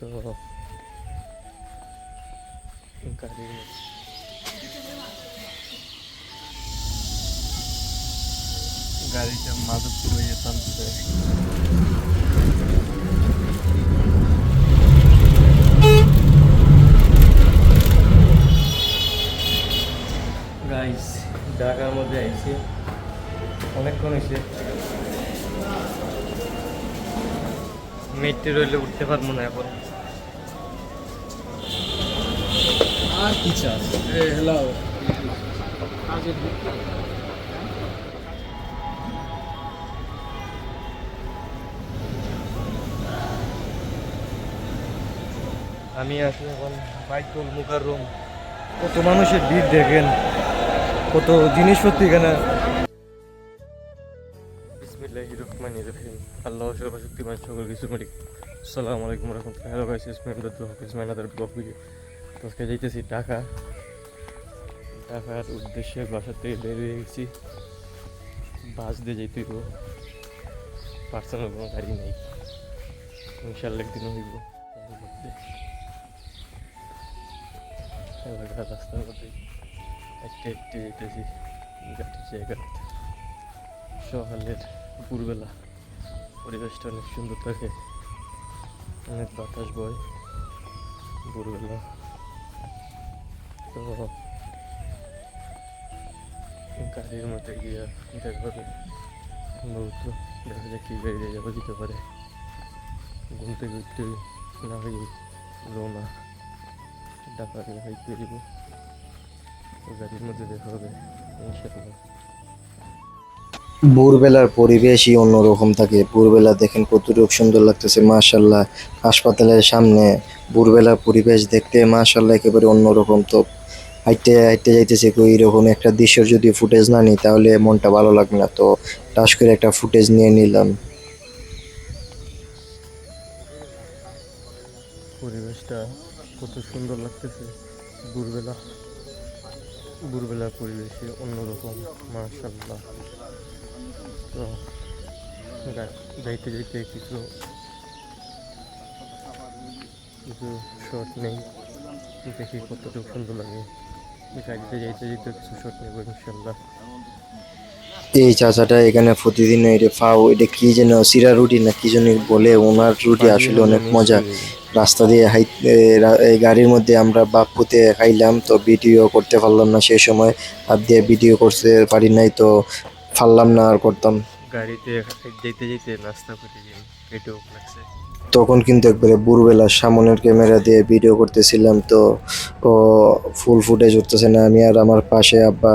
তো গাড়ির গাড়িটা মাধবপুর টানছে গাইস ঢাকার মধ্যে আইছি। অনেকক্ষণ হয়েছে মেট্রো রইলে উঠতে পারব না এখন। আর কি চাস? হ্যালো আমি আছি এখন বাইকুল মুখার রুম কত মানুষের ভিড় দেখেন, কত জিনিসপত্র এখানে। আল্লাহ সকল কিছু মালিক। আসসালামু আলাইকুম রহমতুল্লাহ ব্লগ ভিডিও আজকে যাইতেছি ঢাকা ঢাকার উদ্দেশ্যে বাসা থেকে বেরিয়ে গেছি বাস দিয়ে যেতে হইব পার্সোনাল কোনো গাড়ি নেই ইনশাল্লাহ একদিনও হইব রাস্তার মধ্যে একটা একটি যেতেছি গাড়ির জায়গাতে সকালের দুপুরবেলা পরিবেশটা অনেক সুন্দর থাকে অনেক বাতাস বয় দুপুরবেলা তো গাড়ির গিয়ে বহুত দেখা কি দিতে পারে। না। দিব। গাড়ির মধ্যে ইনশাআল্লাহ। ভোরবেলার পরিবেশই অন্যরকম থাকে। ভোরবেলা দেখেন কতটুকু সুন্দর লাগতেছে মাশাল্লাহ হাসপাতালের সামনে ভোরবেলার পরিবেশ দেখতে মাশাল্লাহ একেবারে অন্যরকম, তো হাইটে হাইটে যাইতেছে ওই রকম একটা দৃশ্যের যদি ফুটেজ না নিই, তাহলে মনটা ভালো লাগবে না। তো টাস করে একটা ফুটেজ নিয়ে নিলাম। পরিবেশটা কত সুন্দর লাগতেছে। ভোরবেলা ভোরবেলার পরিবেশে অন্যরকম মার্শাল্লাহ তো যাইতে যাইতে কিছু কিছু শর্ট নেই। দেখি কতটুকু সুন্দর লাগে। এই চাচাটা এখানে প্রতিদিন এটা ফাও এটা কি যেন সিরা রুটি না কি যেন বলে ওনার রুটি আসলে অনেক মজা। রাস্তা দিয়ে হাই এই গাড়ির মধ্যে আমরা বাপুতে খাইলাম তো ভিডিও করতে পারলাম না সেই সময়। হাত দিয়ে ভিডিও করতে পারি নাই তো পারলাম না আর করতাম। গাড়িতে যেতে যেতে নাস্তা করে এটাও লাগছে তখন কিন্তু একবারে ভোরবেলা সামনের ক্যামেরা দিয়ে ভিডিও করতেছিলাম তো, ও ফুল ফুটেজ উঠতেছে না। আমি আর আমার পাশে আব্বা।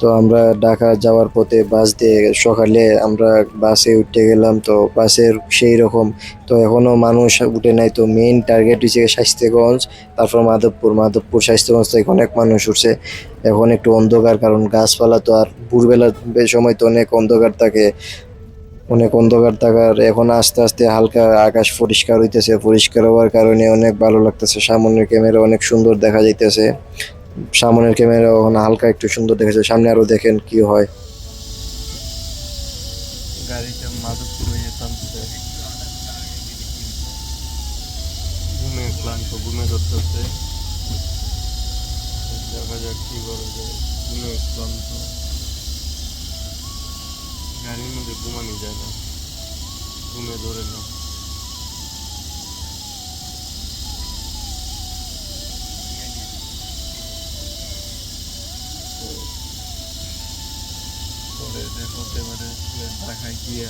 তো আমরা ঢাকা যাওয়ার পথে বাস দিয়ে সকালে আমরা বাসে উঠে গেলাম তো বাসের সেই রকম। তো এখনও মানুষ উঠে নাই তো মেইন টার্গেট হচ্ছে স্বাস্থ্যগঞ্জ, তারপর মাধবপুর। মাধবপুর স্বাস্থ্যগঞ্জ থেকে অনেক মানুষ উঠছে। এখন একটু অন্ধকার কারণ গাছপালা তো আর ভোরবেলার সময় তো অনেক অন্ধকার থাকে। অনেক অন্ধকার থাকার, এখন আস্তে আস্তে হালকা আকাশ পরিষ্কার হইতেছে। পরিষ্কার হওয়ার কারণে অনেক ভালো লাগতেছে। সামনের ক্যামেরা অনেক সুন্দর দেখা যাইতেছে। সামনের ক্যামেরা এখন হালকা একটু সুন্দর দেখা যাচ্ছে সামনে আরও দেখেন কি হয়। ধরতেছে। দেখা যাক কি গাড়ির মধ্যে ঘুমানো যায় না ঘুমে ধরে না পরে দেখা ঢাকায় গিয়ে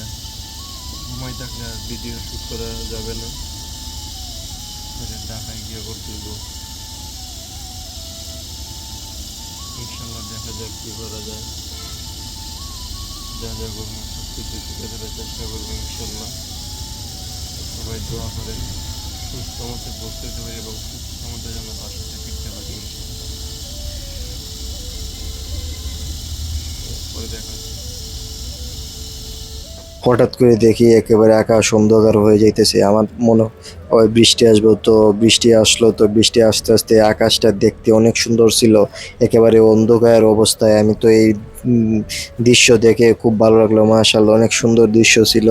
ঘুমাই থাকলে আর ভিডিও শ্যুট করা যাবে না। ঢাকায় গিয়ে করতে ইনশাল্লাহ দেখা যাক কি করা যায়। যা যা করব হঠাৎ করে দেখি একেবারে আকাশ অন্ধকার হয়ে যাইতেছে। আমার মনে হয় বৃষ্টি আসবে তো বৃষ্টি আসলো তো বৃষ্টি আস্তে আস্তে আকাশটা দেখতে অনেক সুন্দর ছিল। একেবারে অন্ধকার অবস্থায় আমি তো এই দৃশ্য দেখে খুব ভালো লাগল মাশাল্লাহ অনেক সুন্দর দৃশ্য ছিল।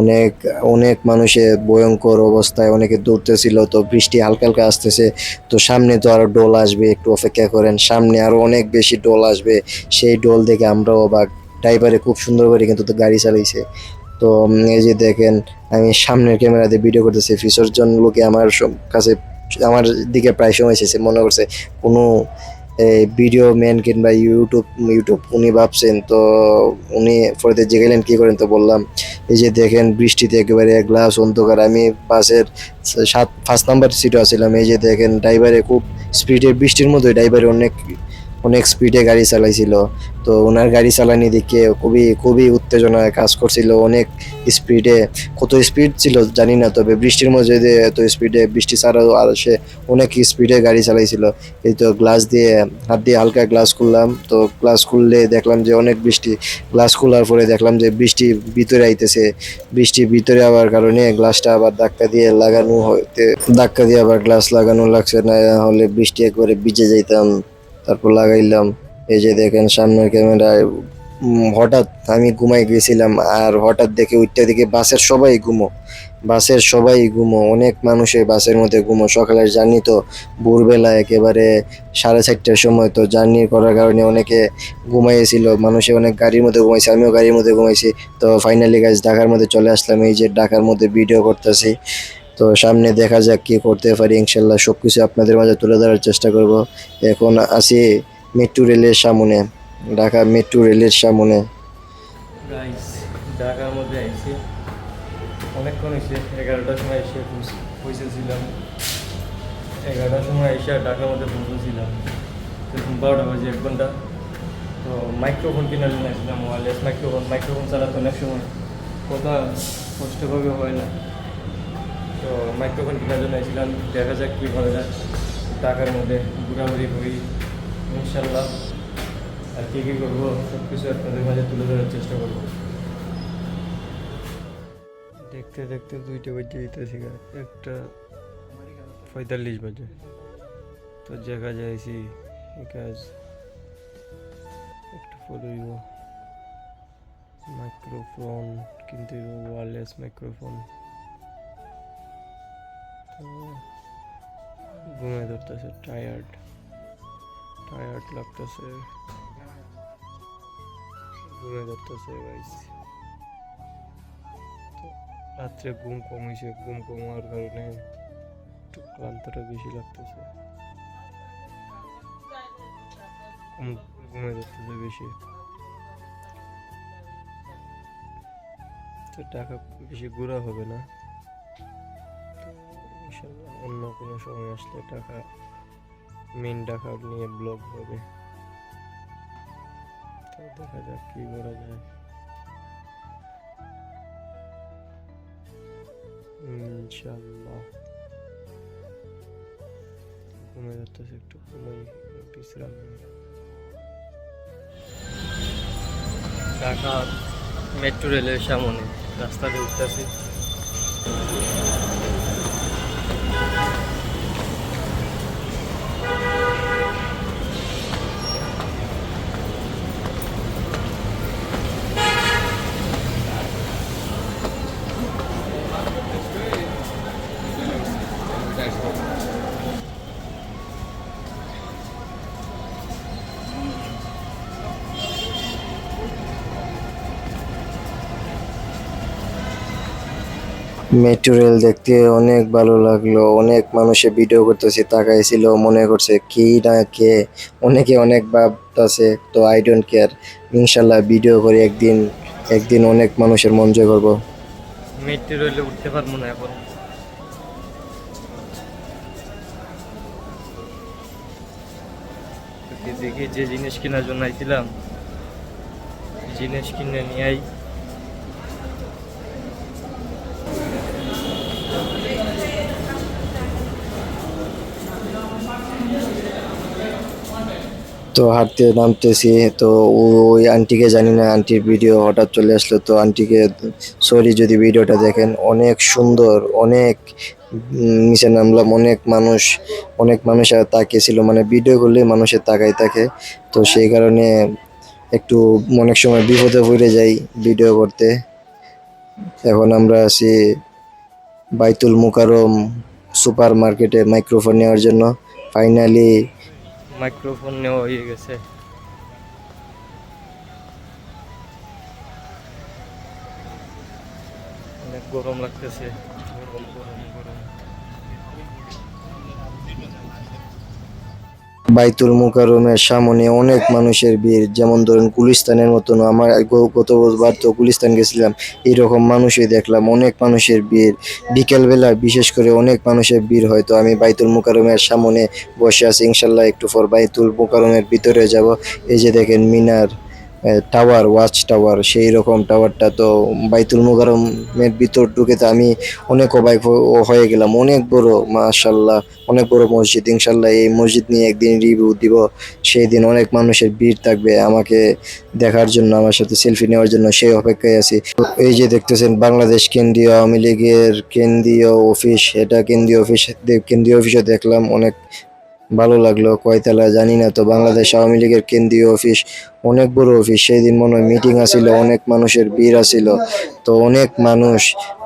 অনেক অনেক মানুষের ভয়ঙ্কর অবস্থায় অনেকে দৌড়তেছিল, তো বৃষ্টি হালকা হালকা আসতেছে। তো সামনে তো আরও ডোল আসবে, একটু অপেক্ষা করেন, সামনে আরও অনেক বেশি ডোল আসবে। সেই ডোল দেখে আমরাও বা ড্রাইভারে খুব সুন্দর করে কিন্তু তো গাড়ি চালিয়েছে তো এই যে দেখেন, আমি সামনের ক্যামেরাতে ভিডিও করতেছি বিসর্জন লোকে আমার কাছে, আমার দিকে প্রায় সময় এসেছে, মনে করছে কোনো ভিডিও ম্যান কিংবা ইউটিউব ইউটিউব উনি ভাবছেন, তো উনি ফরে জেগেলেন কী করেন তো বললাম, এই যে দেখেন বৃষ্টিতে একেবারে গ্লাস অন্ধকার, আমি বাসের সাত ফার্স্ট নাম্বার সিটে আছিলাম, এই যে দেখেন ড্রাইভারে খুব স্পিডে বৃষ্টির মধ্যে ড্রাইভারে অনেক অনেক স্পিডে গাড়ি চালাইছিল। তো ওনার গাড়ি চালানি দেখে খুবই খুবই উত্তেজনায় কাজ করছিল। অনেক স্পিডে কত স্পিড ছিল জানি না, তবে বৃষ্টির মধ্যে যে এত স্পিডে বৃষ্টি ছাড়াও আর সে অনেক স্পিডে গাড়ি চালাইছিল। এই তো গ্লাস দিয়ে, হাত দিয়ে হালকা গ্লাস খুললাম। তো গ্লাস খুললে দেখলাম যে অনেক বৃষ্টি। গ্লাস খোলার পরে দেখলাম যে বৃষ্টি ভিতরে আইতেছে। বৃষ্টি ভিতরে আবার কারণে গ্লাসটা আবার ধাক্কা দিয়ে লাগানো হইতে, ধাক্কা দিয়ে আবার গ্লাস লাগানো লাগছে। না হলে বৃষ্টি একবারে ভিজে যাইতাম। তারপর লাগাইলাম। এই যে দেখেন সামনের ক্যামেরায় হঠাৎ আমি ঘুমাই গেছিলাম আর হঠাৎ দেখে উঠতে দেখে বাসের সবাই ঘুমো। বাসের সবাই ঘুমো, অনেক মানুষের বাসের মধ্যে ঘুমো। সকালের জার্নি তো ভোরবেলা একেবারে সাড়ে চারটার সময়, তো জার্নি করার কারণে অনেকে ঘুমাইয়েছিল, মানুষে অনেক গাড়ির মধ্যে ঘুমাইছে, আমিও গাড়ির মধ্যে ঘুমাইছি। তো ফাইনালি গাছ ঢাকার মধ্যে চলে আসলাম। এই যে ঢাকার মধ্যে ভিডিও করতেছি। তো সামনে দেখা যাক কি করতে পারি, ইনশাল্লাহ সব কিছু আপনাদের মাঝে তুলে ধরার চেষ্টা করব। এখন আছি মেট্রো রেলের সামনে, ঢাকা মেট্রো রেলের সামনে। ঢাকার মধ্যে আইছি। অনেকক্ষণ হয়েছে এগারোটার সময় এসে পৌঁছেছিলাম। এগারোটার সময় এসে ঢাকার মধ্যে পৌঁছেছিলাম। তখন বারোটা বাজে এক ঘণ্টা। তো মাইক্রোফোন কেনার জন্য আসলাম ওয়ারলেস মাইক্রোফোন মাইক্রোফোন চালাতে অনেক সময় কথা কষ্টভাবে হয় না। তো মাইক্রোফোন কেনার জন্য এসেছিলাম দেখা যাক কী করা যায়। ঢাকার মধ্যে ঘোরাঘুরি করি ইনশাল্লাহ আর কী কী করব সব কিছু আপনাদের মাঝে তুলে ধরার চেষ্টা করব। দেখতে দেখতে দুইটা বাজে যেতেছি একটা পঁয়তাল্লিশ বাজে। তো জায়গা যাইছি কাজ। একটু ফলোইব মাইক্রোফোন কিনতে ওয়ারলেস মাইক্রোফোন ঘুমে ধরতেছে টায়ার্ড টায়ার্ড লাগতেছে। ঘুমে ধরতেছে গাইস রাত্রে ঘুম কম ঘুম কম কারণে একটু ক্লান্তটা বেশি লাগতেছে। ঘুম- ধরতেছে বেশি। তো টাকা বেশি ঘোরা হবে না। কোনো সময় আসলে টাকা মেন টাকা নিয়ে ব্লক হবে দেখা যাক কি করা যায়। ইনশাল্লাহ ঘুমে যাচ্ছে একটু, ঘুমাই বিশ্রাম। ঢাকা মেট্রো রেলের সামনে, রাস্তাতে উঠতেছি। মেট্রো রেল দেখতে অনেক ভালো লাগল। অনেক মানুষে ভিডিও করতেছে, তাকাইছিল, মনে করছে কি না কে? অনেকে অনেক ভাবতেছে, তো আই ডোন্ট কেয়ার ইনশাল্লাহ ভিডিও করে, একদিন একদিন অনেক মানুষের মন জয় করব। উঠতে পারব না এখন। দেখি যে জিনিস কেনার জন্য আইছিলাম, জিনিস কিনে নিয়ে আই। তো হাঁটতে নামতেছি, তো ওই আন্টিকে জানি না, আন্টির ভিডিও হঠাৎ চলে আসলো, তো আন্টিকে সরি যদি ভিডিওটা দেখেন, অনেক সুন্দর, অনেক নিচে নামলাম, অনেক মানুষ অনেক মানুষ আর তাকিয়েছিল মানে ভিডিও করলে মানুষের তাকাই থাকে, তো সেই কারণে একটু অনেক সময় বিপদে পড়ে যাই ভিডিও করতে। এখন আমরা আছি বাইতুল মুকারম সুপার মার্কেটে মাইক্রোফোন নেওয়ার জন্য। ফাইনালি মাইক্রোফোন নেওয়া হয়ে গেছে। অনেক গরম লাগতেছে। বাইতুল মুকারমের সামনে অনেক মানুষের ভিড়। যেমন ধরুন গুলিস্তানের মতন আমার গত গতবার তো গুলিস্তান গেছিলাম, এইরকম মানুষই দেখলাম, অনেক মানুষের ভিড়। বিকেলবেলা বিশেষ করে অনেক মানুষের ভিড় হয়তো আমি বাইতুল মোকারমের সামনে বসে আছি। ইনশাল্লাহ একটু পর বাইতুল মোকারমের ভিতরে যাব। এই যে দেখেন মিনার। টাওয়ার ওয়াচ টাওয়ার সেই রকম টাওয়ারটা তো বাইতুল মুকাররমের ভিতর ঢুকে তো আমি অনেক অবাক হয়ে গেলাম। অনেক বড় মাশাল্লাহ অনেক বড় মসজিদ। ইনশাল্লাহ এই মসজিদ নিয়ে একদিন রিভিউ দিব। সেই দিন অনেক মানুষের ভিড় থাকবে আমাকে দেখার জন্য, আমার সাথে সেলফি নেওয়ার জন্য, সেই অপেক্ষায় আছি। এই যে দেখতেছেন, বাংলাদেশ কেন্দ্রীয় আওয়ামী লীগের কেন্দ্রীয় অফিস এটা কেন্দ্রীয় অফিস কেন্দ্রীয় অফিসে দেখলাম, অনেক ভালো লাগল, কয়তলা জানি না, তো বাংলাদেশ আওয়ামী লীগের কেন্দ্রীয় অফিস, অনেক বড় অফিস। সেই দিন মনে হয় মিটিং আছিল, অনেক মানুষের ভিড় আছিল। তো অনেক মানুষ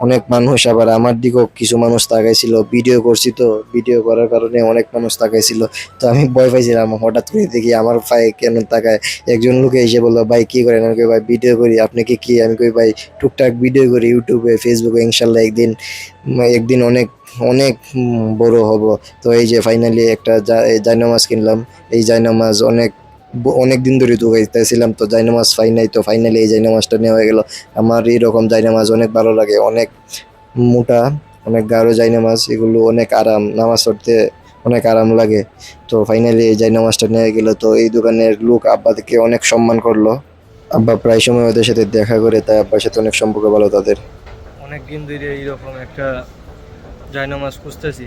অনেক মানুষ আবার আমার দিকেও কিছু মানুষ তাকাইছিল। ভিডিও করছি তো, ভিডিও করার কারণে অনেক মানুষ তাকাইছিল। তো আমি ভয় পাইছিলাম, হঠাৎ করে দেখি আমার ভাই কেন তাকায়। একজন লোকে এসে বলল, ভাই, কী করেন? আমি কই, ভাই ভিডিও করি, আপনি কি কি? আমি কই, ভাই, টুকটাক ভিডিও করি, ইউটিউবে ফেসবুকে ইনশাল্লাহ একদিন একদিন অনেক অনেক বড় হব। তো এই যে ফাইনালি একটা জায়নামাজ কিনলাম। এই জায়নামাজ অনেক অনেক দিন ধরে দোকাইতেছিলাম তো জায়নামাজ ফাই নাই, তো ফাইনালি এই জায়নামাজটা নেওয়া গেল। আমার এইরকম জায়নামাজ অনেক ভালো লাগে। অনেক মোটা, অনেক গাঢ় জায়নামাজ এগুলো অনেক আরাম। নামাজ পড়তে অনেক আরাম লাগে। তো ফাইনালি এই জায়নামাজটা নিয়ে গেল। তো এই দোকানের লোক আব্বাকে অনেক সম্মান করল। আব্বা প্রায় সময় ওদের সাথে দেখা করে, তাই আব্বার সাথে অনেক সম্পর্ক ভালো তাদের। অনেক দিন ধরে এইরকম একটা জায়নামাজ খুঁজতেছি।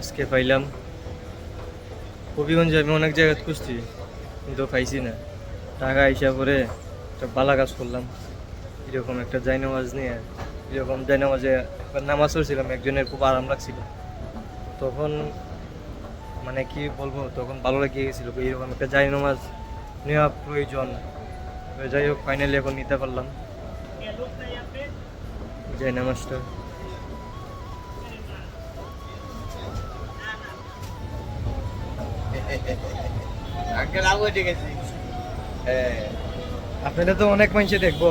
আজকে পাইলাম। হবিগঞ্জে আমি অনেক জায়গায় খুঁজছি, কিন্তু পাইছি না। টাকা হিসাব করে একটা বালা কাজ করলাম। এরকম একটা জায়নামাজ নিয়ে, এরকম জায়নামাজে একবার নামাজ পড়ছিলাম, একজনের খুব আরাম লাগছিল। তখন মানে কি বলব, তখন ভালো লাগিয়ে গেছিল এইরকম একটা জায়নামাজ নেওয়া প্রয়োজন। যাই হোক ফাইনালি এখন নিতে পারলাম। জায়নামাজটা আপনাদের তো অনেক মানুষ দেখব।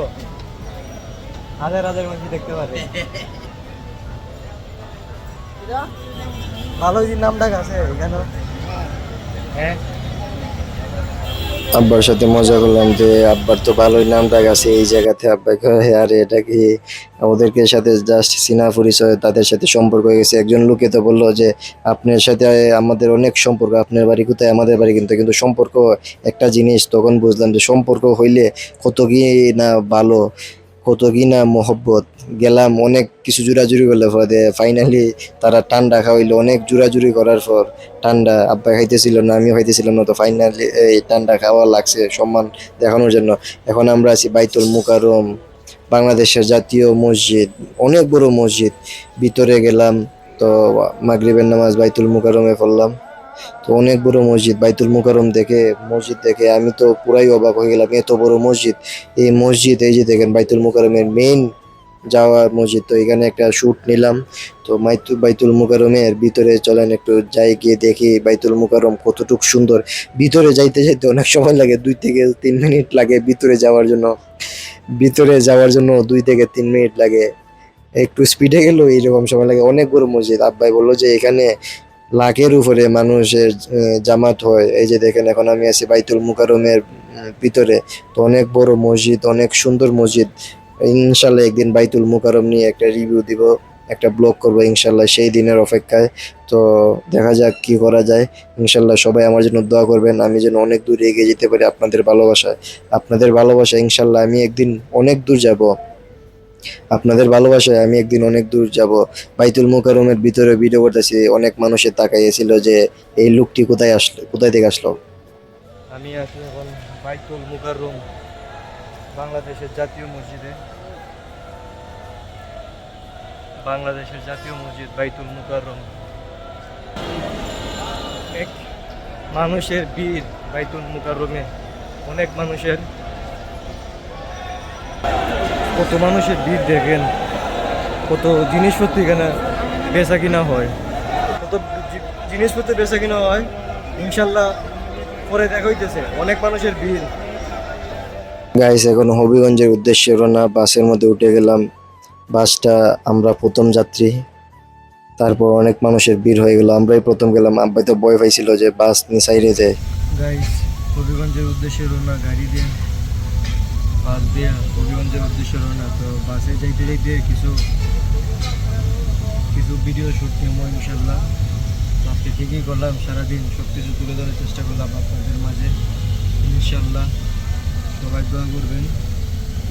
হাজার হাজার মানুষ দেখতে পারে। ভালো নাম ডাক আছে এখানে হ্যাঁ। আব্বার সাথে মজা করলাম যে, আব্বার তো ভালোই নামটা গেছে এই জায়গাতে, আব্বাকে আরে এটা কি? ওদেরকে সাথে জাস্ট চিনা পরিচয়, তাদের সাথে সম্পর্ক হয়ে গেছে। একজন লোকে তো বলল যে, আপনার সাথে আমাদের অনেক সম্পর্ক, আপনার বাড়ি কোথায়, আমাদের বাড়ি কিন্তু কিন্তু সম্পর্ক একটা জিনিস। তখন বুঝলাম যে, সম্পর্ক হইলে কত কি না ভালো। কত কি না মহব্বত। গেলাম অনেক কিছু জোরাজুরি করলে পরে ফাইনালি তারা ঠান্ডা খাওয়াইলো, অনেক জোরাজুরি করার পর ঠান্ডা আব্বা খাইতেছিল না, আমিও খাইতেছিলাম না, তো ফাইনালি এই ঠান্ডা খাওয়া লাগছে, সম্মান দেখানোর জন্য। এখন আমরা আছি বাইতুল মুকাররম, বাংলাদেশের জাতীয় মসজিদ, অনেক বড় মসজিদ। ভিতরে গেলাম, তো মাগরিবের নামাজ বাইতুল মুকারমে পড়লাম। তো অনেক বড় মসজিদ। বাইতুল মুকাররম দেখে, মসজিদ দেখে আমি তো পুরাই অবাক হয়ে গেলাম, এত বড় মসজিদ। এই মসজিদ, এই যে দেখেন বাইতুল মুকাররমের মেইন যাওয়ার মসজিদ, তো এখানে একটা শ্যুট নিলাম। তো মাইতু বাইতুল মুকাররমের ভিতরে চলেন একটু, যাই গিয়ে দেখি বাইতুল মুকাররম কতটুকু সুন্দর। ভিতরে যাইতে যাইতে অনেক সময় লাগে, দুই থেকে তিন মিনিট লাগে ভিতরে যাওয়ার জন্য। ভিতরে যাওয়ার জন্য দুই থেকে তিন মিনিট লাগে। একটু স্পিডে গেলেও এইরকম সময় লাগে। অনেক বড় মসজিদ। আব্বাই বলল যে এখানে লাখের উপরে মানুষের জামাত হয়। এই যে দেখেন এখন আমি আছি বাইতুল মুকাররমের উম, ভিতরে। তো অনেক বড় মসজিদ অনেক সুন্দর মসজিদ। ইনশাল্লাহ একদিন বাইতুল মুকাররম নিয়ে একটা রিভিউ দিব একটা ব্লগ করব ইনশাল্লাহ সেই দিনের অপেক্ষায়। তো দেখা যাক কি করা যায়। ইনশাল্লাহ সবাই আমার জন্য দোয়া করবেন আমি যেন অনেক দূর এগিয়ে যেতে পারি আপনাদের ভালোবাসায়। আপনাদের ভালোবাসা ইনশাল্লাহ আমি একদিন অনেক দূর যাব। আপনাদের ভালোবাসায় আমি একদিন অনেক দূর যাব। বাইতুল মুকাররমের ভিতরে ভিডিও করতেছি, অনেক মানুষের তাকাইয়েছিল যে এই লোকটি কোথায় আসলো, কোথায় থেকে আসলো? আমি আছি এখন বাইতুল মুকাররম, বাংলাদেশের জাতীয় মসজিদে। বাংলাদেশের জাতীয় মসজিদ বাইতুল মুকাররম। এক মানুষের ভিড় বাইতুল মুকাররমে, অনেক মানুষের। কত মানুষের ভিড় দেখেন কত জিনিসপত্র এখানে বেচা কিনা হয়। কত জিনিসপত্র বেচা কিনা হয় ইনশাল্লাহ পরে দেখা হইতেছে অনেক মানুষের ভিড়। গাইস এখন হবিগঞ্জের উদ্দেশ্যে রওনা বাসের মধ্যে উঠে গেলাম বাসটা আমরা প্রথম যাত্রী তারপর অনেক মানুষের ভিড় হয়ে গেল আমরাই প্রথম গেলাম আব্বাই তো ভয় পাইছিল যে বাস নিসাইরে যায় গাইস হবিগঞ্জের উদ্দেশ্যে রওনা গাড়ি দিয়ে বাস দিয়ে হবিগঞ্জের উদ্দেশ্যে রওনা তো বাসে যাইতে যাইতে কিছু কিছু ভিডিও শ্যুট নেব ইনশাল্লাহ কী কী করলাম, সারাদিন সব কিছু তুলে ধরার চেষ্টা করলাম আপনাদের মাঝে ইনশাল্লাহ সবাই দোয়া করবেন।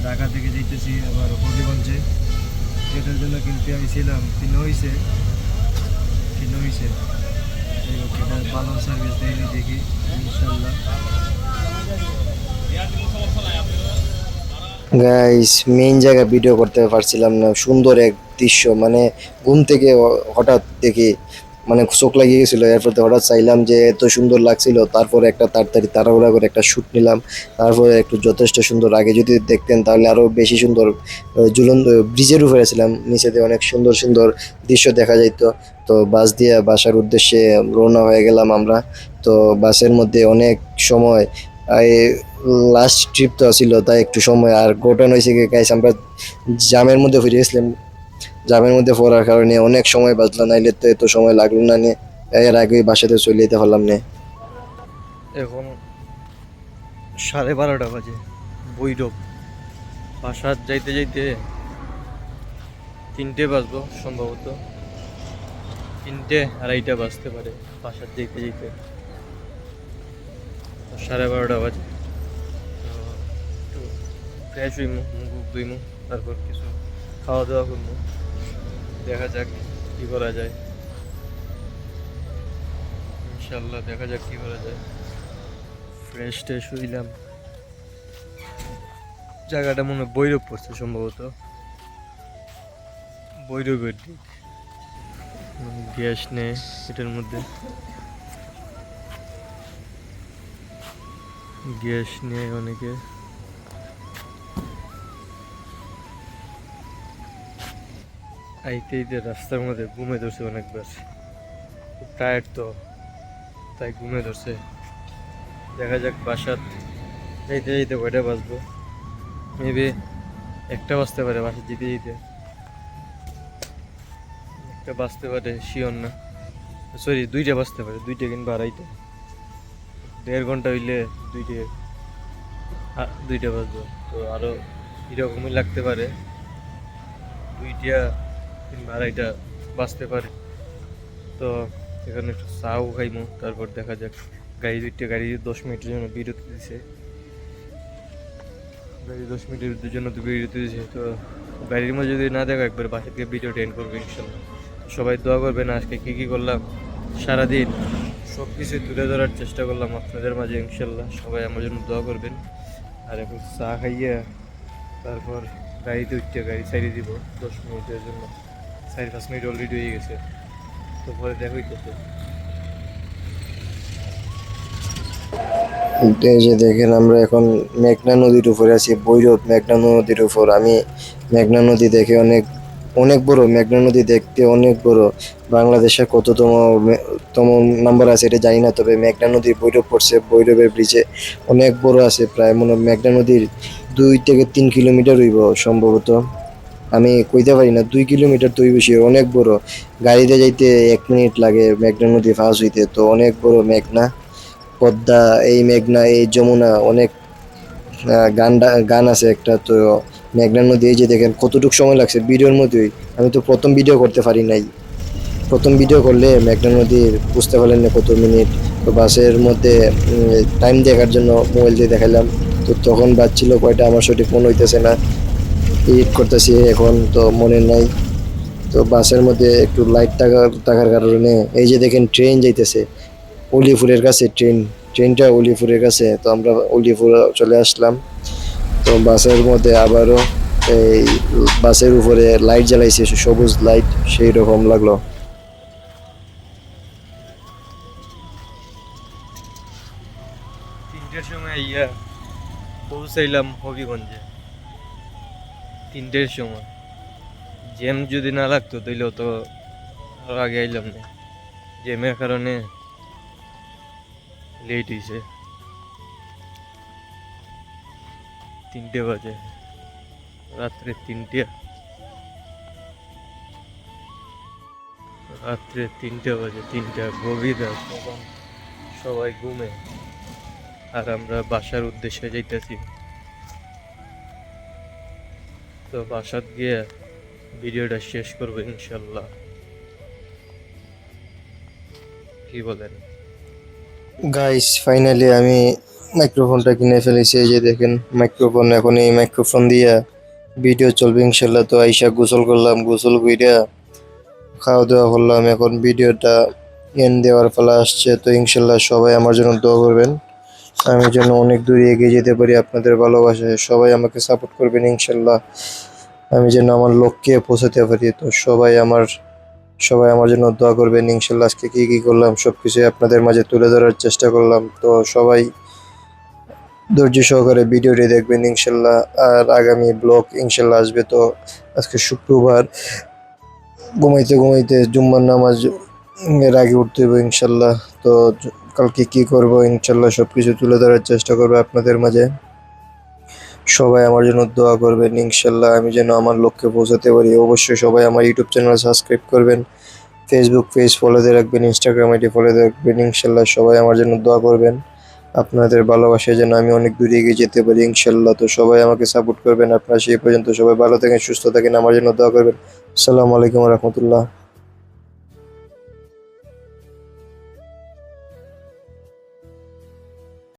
ঢাকা থেকে যাইতেছি আবার হবিগঞ্জে। যেটার জন্য কিনতে আইছিলাম কিনে হয়েছে কিনে হয়েছে ভালো সার্ভিস দেয়নি দেখি ইনশাল্লাহ গাইস মেইন জায়গা ভিডিও করতে পারছিলাম না। সুন্দর এক দৃশ্য মানে ঘুম থেকে হঠাৎ দেখি মানে চোখ লাগিয়ে গেছিল। এরপর হঠাৎ চাইলাম যে এত সুন্দর লাগছিল, তারপরে একটা তাড়াতাড়ি তাড়াহুড়া করে একটা শ্যুট নিলাম। তারপরে একটু যথেষ্ট সুন্দর, আগে যদি দেখতেন তাহলে আরও বেশি সুন্দর ঝুলন্ত, ব্রিজের উপরে ছিলাম। নিচেতে অনেক সুন্দর সুন্দর দৃশ্য দেখা যাইতো। তো বাস দিয়ে বাসার উদ্দেশ্যে রওনা হয়ে গেলাম আমরা। তো বাসের মধ্যে অনেক সময় লাস্ট ট্রিপ তো ছিল তাই একটু সময় আর ঘটনা হয়েছে কি গাইস আমরা জামের মধ্যে ফিরে গেছিলাম জামের মধ্যে পড়ার কারণে অনেক সময় বাঁচলো, নাইলে তো এত সময় লাগল না নিয়ে এর আগে বাসাতে চলে যেতে পারলাম না। এখন সাড়ে বারোটা বাজে, বৈরব। বাসার যাইতে যাইতে তিনটে বাজবো সম্ভবত। তিনটে আড়াইটা বাজতে পারে বাসার যাইতে যাইতে। তো সাড়ে বারোটা বাজে। একটু ফ্রেশ হইমু মুখ ধুইমু তারপর কিছু খাওয়া দাওয়া করব। দেখা যাক কী করা যায়। ইনশাল্লাহ দেখা যাক কী করা যায়। ফ্রেশ ট্রেশ হইলাম। জায়গাটা মনে হয় বৈরব পড়ছে সম্ভবত। বৈরবের দিক। গ্যাস নেই, এটার মধ্যে। গ্যাস নেয় অনেকে। আইতে আইতে রাস্তার মধ্যে ঘুমে ধরছে অনেকবার। টায়ার্ড তো, তাই ঘুমে ধরছে। দেখা যাক বাসাত যাইতে যাইতে কয়টা বাজবো। মেবি একটা বাজতে পারে বাসা যেতে যেতে। একটা বাজতে পারে শিওর না। সরি দুইটা বাজতে পারে, দুইটা কিংবা আড়াইটা। দেড় ঘণ্টা হইলে দুইটে দুইটা বাজবো। তো আরও এরকমই লাগতে পারে। দুইটা কিংবা আড়াইটা বাজতে পারে। তো এখানে একটু চাও খাইমু, তারপর দেখা যাক। গাড়ি দুইটা, গাড়ি দশ মিনিটের জন্য বিরতি দিছে। গাড়ি দশ মিনিটের জন্য তো বিরতি দিছে। তো গাড়ির মধ্যে যদি না দেখো, একবার বাসা থেকে ভিডিও টেন্ড করবে ইনশাল্লাহ। সবাই দোয়া করবেন, আজকে কী কী করলাম? সারাদিন সব কিছু তুলে ধরার চেষ্টা করলাম আপনাদের মাঝে, ইনশাল্লাহ সবাই আমার জন্য দোয়া করবেন। আর এখন চা খাইয়া তারপর গাড়িতে উঠতে গাড়ি সাইডে দিব, দশ মিনিটের জন্য। চার পাঁচ মিনিট অলরেডি হয়ে গেছে, তো পরে দেখা হইতেছে। এই যে দেখেন, আমরা এখন মেঘনা নদীর উপরে আছি বৈরব মেঘনা নদীর উপর। আমি মেঘনা নদী দেখে অনেক অনেক বড় মেঘনা নদী দেখতে অনেক বড়। বাংলাদেশে কততম তম নাম্বার আছে এটা জানি না, তবে মেঘনা নদী বৈরব পড়ছে, বৈরবের ব্রিজে অনেক বড় আছে, প্রায় মনে মেঘনা নদীর দুই থেকে তিন কিলোমিটার হইব সম্ভবত। আমি কইতে পারি না, দুই কিলোমিটার তো বেশি অনেক বড়। গাড়িতে যাইতে এক মিনিট লাগে মেঘনা নদী ফাঁস হইতে, তো অনেক বড় মেঘনা। পদ্মা, এই মেঘনা, এই যমুনা, অনেক গান গান আছে একটা, তো মেঘনা নদী এই যে দেখেন কতটুকু সময় লাগছে, ভিডিওর মধ্যেই। আমি তো প্রথম ভিডিও করতে পারি নাই। প্রথম ভিডিও করলে মেঘনা নদীর বুঝতে পারলেন না কত মিনিট তো বাসের মধ্যে টাইম দেখার জন্য মোবাইল দিয়ে দেখালাম। তো তখন বাজছিল কয়টা? আমার সঠিক মনে হইতেছে না। এডিট করতেছি, এখন তো মনে নাই। তো বাসের মধ্যে একটু লাইট থাকার থাকার কারণে এই যে দেখেন ট্রেন যাইতেছে উলিপুরের কাছে ট্রেন ট্রেনটা উলিপুরের কাছে, তো আমরা উলিপুর চলে আসলাম। তো বাসের মধ্যে আবারও এই বাসের উপরে লাইট জ্বালাইছে, সবুজ লাইট, সেই রকম লাগল। তিনটের সময় ইয়া পৌঁছাইলাম হবিগঞ্জে। তিনটের সময়। জ্যাম যদি না লাগতো, তাইলে তো আগে আইলাম না। জ্যামের কারণে লেট হয়েছে তিনটে বাজে। রাত্রে তিনটে। রাত্রে তিনটে বাজে, তিনটা গভীর তখন সবাই ঘুমে। আর আমরা বাসার উদ্দেশ্যে যাইতেছি। তো বাসাত গিয়ে ভিডিওটা শেষ করব ইনশাল্লাহ। কি বলেন? গাইস ফাইনালি আমি মাইক্রোফোনটা কিনে ফেলেছি, এই যে দেখেন মাইক্রোফোন, এখন এই মাইক্রোফোন দিয়ে ভিডিও চলবে ইনশাল্লাহ। তো আইসা গোসল করলাম, গোসল কইরা খাওয়া দাওয়া করলাম। এখন ভিডিওটা এন দেওয়ার ফলে আসছে, তো ইনশাল্লাহ সবাই আমার জন্য দোয়া করবেন। আমি যেন অনেক দূরে এগিয়ে যেতে পারি আপনাদের ভালোবাসায়। সবাই আমাকে সাপোর্ট করবেন ইনশাল্লাহ। আমি যেন আমার লক্ষ্যে পৌঁছাতে পারি। তো সবাই আমার সবাই আমার জন্য দোয়া করবেন। ইনশাল্লাহ আজকে কি কি করলাম সব কিছুই আপনাদের মাঝে তুলে ধরার চেষ্টা করলাম। তো সবাই ধৈর্য সহকারে ভিডিওটি দেখবেন, ইনশাল্লাহ। আর আগামী ব্লগ ইনশাল্লাহ আসবে তো আজকে শুক্রবার। ঘুমাইতে ঘুমাইতে জুম্মার নামাজ এর আগে উঠতে হবে ইনশাল্লাহ। তো কালকে কি করব ইনশাল্লাহ সব কিছু তুলে ধরার চেষ্টা করবে আপনাদের মাঝে। সবাই আমার জন্য দোয়া করবেন ইনশাল্লাহ, আমি যেন আমার লক্ষ্যে পৌঁছাতে পারি। অবশ্যই সবাই আমার ইউটিউব চ্যানেল সাবস্ক্রাইব করবেন। ফেসবুক পেজ ফলো দিয়ে রাখবেন ইনস্টাগ্রাম আইডি ফলো দিয়ে রাখবেন, ইনশাল্লাহ সবাই আমার জন্য দোয়া করবেন। আপনাদের ভালোবাসায় যেন আমি অনেক দূরে এগিয়ে যেতে পারি ইনশাল্লাহ তো সবাই আমাকে সাপোর্ট করবেন। আপনারা সেই পর্যন্ত সবাই ভালো থাকেন, সুস্থ থাকেন। আমার জন্য দোয়া করবেন। আসসালামু আলাইকুম রহমতুল্লাহ।